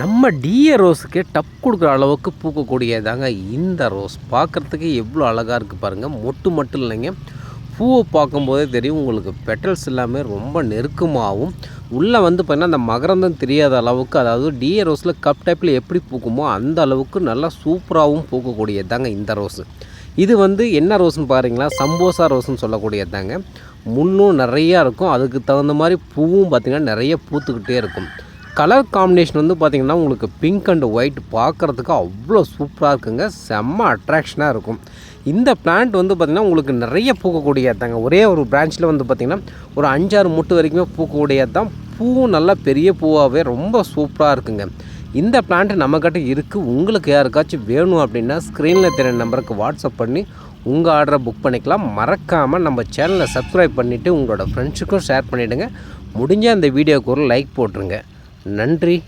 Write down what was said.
நம்ம DA ரோஸுக்கு dub கொடுக்குற அளவுக்கு பூக்கக்கூடியதாங்க இந்த ரோஸ். பார்க்குறதுக்கு எவ்வளோ அழகாக இருக்குது பாருங்கள் மொட்டு மட்டும் இல்லைங்க. பூவை பார்க்கும்போதே தெரியும் உங்களுக்கு பெட்டல்ஸ் எல்லாமே ரொம்ப நெருக்கமாகவும் உள்ளே வந்து பார்த்தீங்கன்னா அந்த மகரந்தம் தெரியாத அளவுக்கு அதாவது டிஏ ரோஸில் கப் டைப்பில் எப்படி பூக்குமோ அந்த அளவுக்கு நல்லா சூப்பராகவும் பூக்கக்கூடியதாங்க இந்த ரோஸு. இது வந்து என்ன ரோஸ்னு பாருங்களா சம்போசா ரோஸ்னு சொல்லக்கூடியதாங்க. முள்ளும் நிறையா இருக்கும். அதுக்கு தகுந்த மாதிரி பூவும் பார்த்திங்கன்னா நிறைய பூத்துக்கிட்டே இருக்கும். கலர் காம்பினேஷன் வந்து பார்த்திங்கன்னா உங்களுக்கு பிங்க் அண்ட் ஒயிட் பார்க்குறதுக்கு அவ்வளோ சூப்பராக இருக்குங்க. செம்ம அட்ராக்ஷனாக இருக்கும். இந்த பிளான்ட் வந்து பார்த்திங்கன்னா உங்களுக்கு நிறைய பூக்கக்கூடியதாங்க ஒரே ஒரு பிரான்ச்சில் வந்து பார்த்திங்கன்னா ஒரு அஞ்சாறு முட்டு வரைக்குமே பூக்கக்கூடியது தான் பூவும் நல்லா பெரிய பூவாகவே ரொம்ப சூப்பராக இருக்குங்க. இந்த பிளான்ட் நம்மக்கிட்ட இருக்குது உங்களுக்கு யாருக்காச்சும் வேணும் அப்படின்னா ஸ்க்ரீனில் தெரிய நம்பருக்கு வாட்ஸ்அப் பண்ணி உங்கள் ஆர்டரை புக் பண்ணிக்கலாம். மறக்காமல் நம்ம சேனலை சப்ஸ்கிரைப் பண்ணிவிட்டு உங்களோட ஃப்ரெண்ட்ஸுக்கும் ஷேர் பண்ணிவிடுங்க முடிஞ்ச அந்த வீடியோக்கு ஒரு லைக் போட்டுருங்க. நன்றி.